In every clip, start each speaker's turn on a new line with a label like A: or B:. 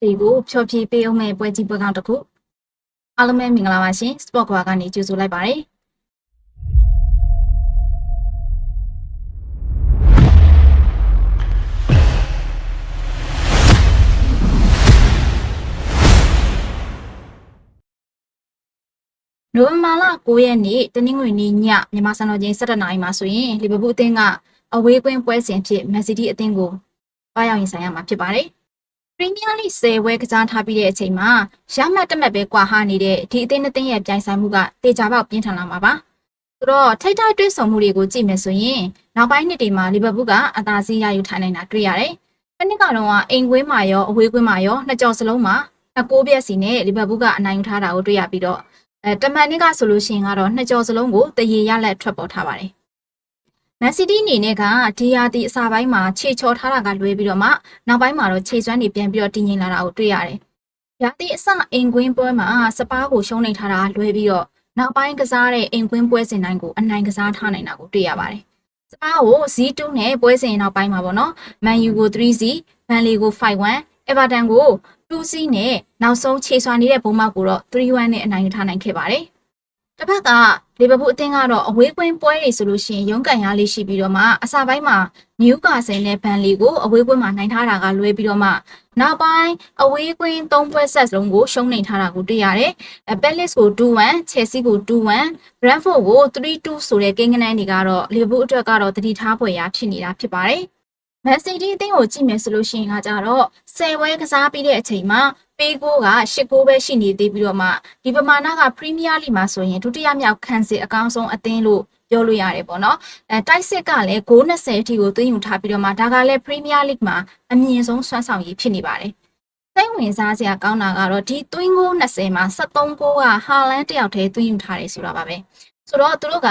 A: တွေကိုဖြောပြပေးအောင်မဲ့ပွဲကြီးပွဲကောင်းတစ်ခုအားလုံးပဲမင်္ဂလာပါရှင် Sport ကွာကနေကြိုဆိုလိုက်ပါတယ်နိုဝင်ဘာလ9ရက်နေ့တနင်္ဂနွေနေ့ညမြန်မာစံတော်ချိန်17:00နာရီမှာဆိုရင်လီဗာပူးအသင်းကအဝေးကွင်းပွဲစဉ်ဖြစ်မန်စီးတီးအသင်းကိုတွားရောက်ရင်ဆိုင်ရမှာဖြစ်ပါတယ်။ ပရီးမီးယားလိ10ဝဲကစားထားပြီးတဲ့အချိန်မှာရမှတ်တက်မှတ်ပဲကွာဟနေတဲ့ဒီအသင်းနှစ်သင်းရဲ့ပြိုင်ဆိုင်မှုကတေချာပေါက်ပြင်းထန်လာမှာပါ။ဆိုတော့ထိတ်ထိုက်တွဲဆောင်မှုတွေကိုကြည့်မယ်ဆိုရင်နောက်ပိုင်းနှစ်တွေမှာလီဗာပူးကအသာစီးရယူထိုင်နိုင်တာတွေ့ရတယ်။တစ်နှစ်ကတော့အိမ်ကွင်းမှာရောအဝေးကွင်းမှာရောနှစ်ကြော်စလုံးမှာအကိုးပြက်စီနဲ့လီဗာပူးကအနိုင်ယူထားတာကိုတွေ့ရပြီးတော့အဲတမန်နှစ်ကဆိုလို့ရှိရင်ကတော့နှစ်ကြော်စလုံးကိုတရေရလက်ထွက်ပေါ်ထားပါတယ်။ မန်စီးတီးအနေနဲ့ကဒီယာတီအစာပိုင်းမှာခြေချော်ထားတာကလွဲပြီးတော့မှနောက်ပိုင်းမှာတော့ခြေစွမ်းတွေပြန်ပြီးတော့တည်ငြိမ်လာတာကိုတွေ့ရတယ်။ရာသီအစအိမ်ကွင်းပွဲမှာစပါးကိုရှုံးနေထားတာလွဲပြီးတော့နောက်ပိုင်းကစားတဲ့အိမ်ကွင်းပွဲစဉ်တိုင်းကိုအနိုင်ကစားထားနိုင်တာကိုတွေ့ရပါတယ်။စပါးကို Z2 နဲ့ပွဲစဉ်နောက်ပိုင်းမှာပေါ့နော်။ Man U ကို 3Z, Burnley ကို 5-1, Everton ကို 2C နဲ့နောက်ဆုံးခြေစွာနေတဲ့ဘုံမောက်ကိုတော့3-1နဲ့အနိုင်ယူထားနိုင်ခဲ့ပါတယ်။တစ်ဖက်က လီဗာပူးအသင်းကတော့အဝေးကွင်းပွဲတွေဆိုလို့ရှိရင်ရုန်းကန်ရလေးရှိပြီးတော့မှအစပိုင်းမှာနယူကာဆယ်နဲ့ဘန်လီကိုအဝေးကွင်းမှာနိုင်ထားတာကလွဲပြီးတော့မှနောက်ပိုင်းအဝေးကွင်း၃ပွဲဆက်လုံးကိုရှုံးနေထားတာကိုတွေ့ရတယ်။အဲပက်လစ်ကို 2-1, Chelsea ကို 2-1, Brentford ကို3-2ဆိုတဲ့ကိန်းဂဏန်းတွေကတော့လီဗာပူးအတွက်ကတော့တတိထားဖွယ်ရာဖြစ်နေတာဖြစ်ပါတယ်။မန်စီးတီးအသင်းကိုကြည့်မယ်ဆိုလို့ရှိရင်ကကြတော့10ဝဲကစားပြီးတဲ့အချိန်မှာ ပေးကိုက10ကိုပဲရှိနေသေးပြီးတော့မှဒီပမာဏကပရီးမီးယားလိမှာဆိုရင်ဒုတိယမြောက်ခံစစ်အကောင်းဆုံးအသင်းလို့ပြောလို့ရတယ်ပေါ့နော်အဲတိုက်စစ်ကလည်းဂိုး20အထိကိုသွင်းယူထားပြီးတော့မှဒါကလည်းပရီးမီးယားလိမှာအမြင့်ဆုံးစွမ်းဆောင်ရည်ဖြစ်နေပါတယ်စိတ်ဝင်စားစရာကောင်းတာကတော့ဒီသွင်းဂိုး20မှာ73ဂိုးကဟာလန်တယောက်တည်းသွင်းယူထားတယ်ဆိုတာပါပဲဆိုတော့သူတို့က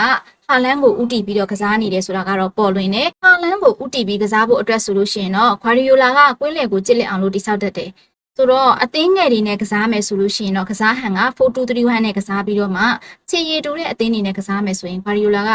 A: ဟာလန်ကိုဥတီပြီးတော့ကစားနေတယ်ဆိုတာကတော့ပေါ်လွင်တယ်ဟာလန်ကိုဥတီပြီးကစားဖို့အတွက်ဆိုလို့ရှိရင်တော့ခွာရီယိုလာကကွင်းလယ်ကိုကြစ်လက်အောင်လို့တိဆောက်တတ်တယ် ဆိုတော့အသင်းငယ်တွေနဲ့ကစားမယ်ဆိုလို့ရှိရင်တော့ကစားဟန်က4231နဲ့ကစားပြီးတော့မှခြေရည်တူတဲ့အသင်းတွေနဲ့ကစားမယ်ဆိုရင်ဂါရီယိုလာက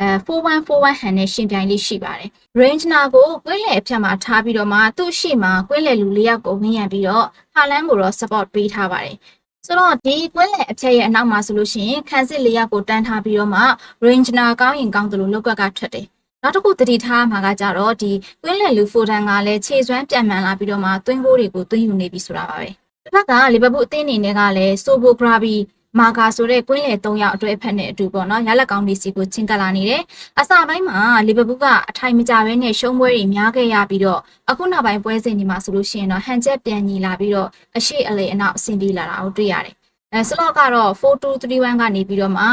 A: အဲ4141ဟန်နဲ့ရှင်ပြိုင်လေးရှိပါတယ်။ range နာကိုကွင်းလယ်အဖြတ်မှာထားပြီးတော့မှသူ့ရှိမှာကွင်းလယ်လူလေးယောက်ကိုဝင်ရပြီးတော့ဟာလန်ကိုတော့ support ပေးထားပါတယ်။ဆိုတော့ဒီကွင်းလယ်အဖြတ်ရဲ့အနောက်မှာဆိုလို့ရှိရင်ခန်းစစ်လေးယောက်ကိုတန်းထားပြီးတော့မှ range နာကောင်းရင်ကောင်းတယ်လို့လောက်ကကထွက်တယ်။ နောက်တစ်ခုတတိထားမှာကကြတော့ဒီကွင်းလယ်လူဖိုဒန်ကလည်းခြေစွမ်းပြန်မှန်လာပြီးတော့မှသွင်းကိုတွေကိုသွင်းယူနေပြီဆိုတာပါပဲ။တစ်ဖက်ကလီဗာပူးအသင်းအနေနဲ့ကလည်းဆိုဘိုဂရာဘီမာကာဆိုတဲ့ကွင်းလယ်၃ယောက်အတွဲဖက်နဲ့အတူပေါ့နော်ရလက်ကောင်းဒီစီကိုချင်းကပ်လာနေတယ်။အစပိုင်းမှာလီဗာပူးကအထိုင်မကြဘဲနဲ့ရှုံးပွဲတွေများခဲ့ရပြီးတော့အခုနောက်ပိုင်းပွဲစဉ်ဒီမှာဆိုလို့ရှိရင်တော့ဟန်ချက်ပြန်ညီလာပြီးတော့အရှိအလေအနောက်အဆင်ပြေလာတာကိုတွေ့ရတယ်။အဲစလော့ကတော့4231ကနေပြီးတော့မှ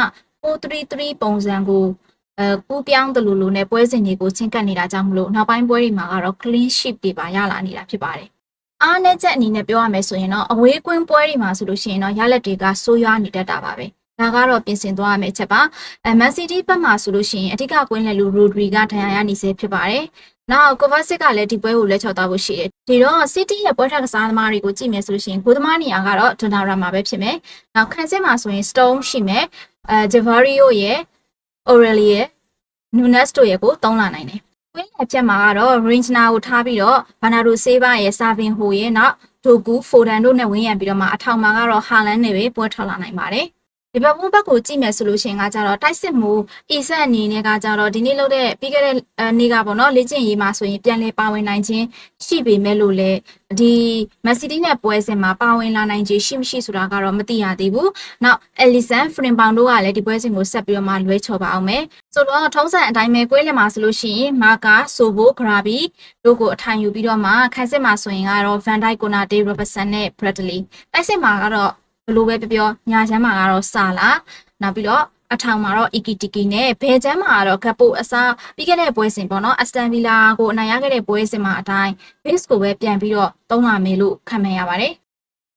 A: 433ပုံစံကို အဲကူးပြောင်းတယ်လို့လို့နဲ့ပွဲစဉ်တွေကိုချင်းကပ်နေတာကြောင့်မလို့နောက်ပိုင်းပွဲတွေမှာကတော့ clean sheet တွေပါရလာနေတာဖြစ်ပါတယ်။အားနဲ့ချက်အနေနဲ့ပြောရမယ်ဆိုရင်တော့အဝေးကွင်းပွဲတွေမှာဆိုလို့ရှိရင်တော့ရလက်တွေကဆိုးရွားနေတတ်တာပါပဲ။ဒါကတော့ပြင်ဆင်သွားရမယ့်အချက်ပါ။အဲမန်စီးတီးဘက်မှာဆိုလို့ရှိရင်အဓိကကွင်းလယ်လူရိုဒရီကဒဏ်ရာရနေစေဖြစ်ပါတယ်။နောက်ကိုဗာစစ်ကလည်းဒီပွဲကိုလက်ချောက်သွားဖို့ရှိတယ်။ဒီတော့ City ရဲ့ပွဲထက်ကစားသမားတွေကိုကြည့်မယ်ဆိုလို့ရှိရင်ဂိုးသမားနေရာကတော့ Donnarumma ပဲဖြစ်မယ်။နောက်ခန်းစစ်မှာဆိုရင် Stone ရှိမယ်။အဲ Javario ရဲ့ Aurelia ရဲ့ Nunes တို့ရဲ့ကိုတုံးလာနိုင်တယ်။ကွင်းလယ်ဖြတ်မှာကတော့ Range နာကိုထားပြီးတော့ Bernardo Silva ရဲ့ Savin Ho ရဲ့နောက် Doku Foden တို့နဲ့ဝင်းရံပြီးတော့မှအထောင်မှာကတော့ Haaland နဲ့ပဲပွဲထွက်လာနိုင်ပါတယ်။ ဒီဘက်ဘုံဘက်ကိုကြည့်မယ်ဆိုလို့ရှိရင်ကကြတော့တိုက်စစ်မှုအီဆက်အနေနဲ့ကကြတော့ဒီနေ့လုပ်တဲ့ပြီးခဲ့တဲ့နေ့ကပေါ့နော်လေ့ကျင့်ရေးမှာဆိုရင်ပြန်လဲပါဝင်နိုင်ခြင်းရှိပေမဲ့လို့လေဒီမက်ဆီတီနဲ့ပွဲစဉ်မှာပါဝင်လာနိုင်ခြင်းရှိမရှိဆိုတာကတော့မသိရသေးဘူး။နောက်အလီဆန်ဖရင်ပေါင်တို့ကလည်းဒီပွဲစဉ်ကိုဆက်ပြီးတော့မှလွဲချော်ပါအောင်မယ်။ဆိုတော့ထုံးစံအတိုင်းပဲကွေးလက်မှာဆိုလို့ရှိရင်မာကာဆိုဘိုဂရာဘီတို့ကိုအထိုင်ယူပြီးတော့မှခန်းစစ်မှာဆိုရင်ကတော့ဗန်ဒိုက်ကိုနာဒေးရောဘတ်ဆန်နဲ့ဘရက်ဒလီတိုက်စစ်မှာကတော့ ဘလို့ပဲပြောပြောညာချမ်းမှာကတော့စာလာနောက်ပြီးတော့အထောင်မှာတော့ Iki Tiki နဲ့ဘယ်ချမ်းမှာတော့ကပ်ပိုအစားပြီးခဲ့တဲ့ပွဲစဉ်ပေါ့နော်အစတန်ဗီလာကိုအနိုင်ရခဲ့တဲ့ပွဲစဉ်မှာအတိုင်း base ကိုပဲပြန်ပြီးတော့သုံးလာမယ်လို့ခံမှန်းရပါတယ်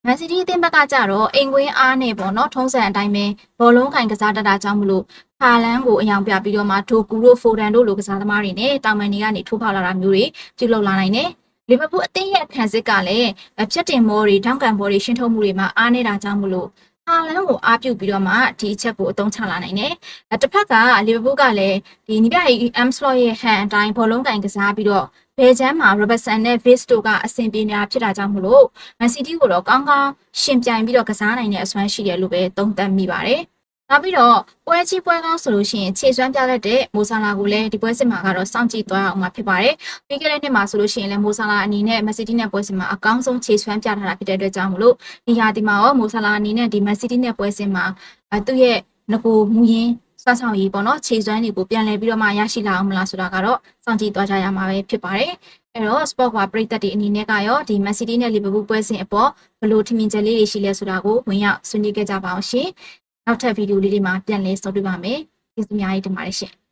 A: မန်စီးတီးအသင်းဘက်ကကြတော့အိမ်ကွင်းအားနဲ့ပေါ့နော်ထုံးစံအတိုင်းပဲဘောလုံးခိုင်ကစားတတ်တာကြောင့်မလို့ဟာလန်ကိုအယောင်ပြပြီးတော့မှဒိုကူတို့ဖိုဒန်တို့လိုကစားသမားတွေနဲ့တောင်မန်တွေကနေထိုးဖောက်လာတာမျိုးတွေပြုလုပ်လာနိုင်တယ် လီဗာပူးအသင်းရဲ့ခံစစ်ကလည်းဖြတ်တင်မောတွေထောင်းကန်မောတွေရှင်းထုတ်မှုတွေမှာအားနေတာကြောင့်မလို့ဟဟာလန်ကိုအားပြုပြီးတော့မှဒီအချက်ကိုအသုံးချလာနိုင်တယ်။အဲတစ်ဖက်ကလီဗာပူးကလည်းဒီနီးပြဟီ Amslot ရဲ့ဟန်အတိုင်းဘောလုံးကင်ကစားပြီးတော့ဘယ်ချမ်းမှာ Robertson နဲ့ Viz တို့ကအဆင်ပြေနေတာဖြစ်တာကြောင့်မလို့ Man City ကိုတော့ကောင်းကောင်းရှင်ပြိုင်ပြီးတော့ကစားနိုင်တဲ့အစွမ်းရှိတယ်လို့ပဲသုံးသပ်မိပါတယ်။ နောက်ပြီးတော့ပွဲကြီးပွဲကောင်းဆိုလို့ရှိရင်ခြေစွမ်းပြတတ်တဲ့မိုဆာလာကိုလည်းဒီပွဲစစ်မှာကတော့စောင့်ကြည့်သွားအောင်မှာဖြစ်ပါတယ်။ပြီးခဲ့တဲ့နှစ်မှာဆိုလို့ရှိရင်လည်းမိုဆာလာအနေနဲ့ Man City နဲ့ပွဲစစ်မှာအကောင်းဆုံးခြေစွမ်းပြထားတာဖြစ်တဲ့အတွက်ကြောင့်မလို့ဒီဟာဒီမှာရောမိုဆာလာအနေနဲ့ဒီ Man City နဲ့ပွဲစစ်မှာအဲသူ့ရဲ့ငကိုမူရင်းစွမ်းဆောင်ရည်ပေါ့နော်ခြေစွမ်းတွေကိုပြန်လည်ပြီးတော့မှရရှိလာအောင်မလားဆိုတာကတော့စောင့်ကြည့်သွားကြရမှာပဲဖြစ်ပါတယ်။အဲ့တော့ sport ကပရိသတ်တွေအနေနဲ့ကရောဒီ Man City နဲ့ Liverpool ပွဲစဉ်အပေါ်ဘယ်လိုထင်မြင်ချက်လေးတွေရှိလဲဆိုတာကိုဝင်ရောက်ဆွေးနွေးခဲ့ကြပါအောင်ရှင်။ နောက်ထပ်ဗီဒီယိုလေးတွေမှာပြန်လည်ဆုံတွေ့ပါမယ်။ကျေးဇူးအများကြီးတင်ပါတယ်ရှင်။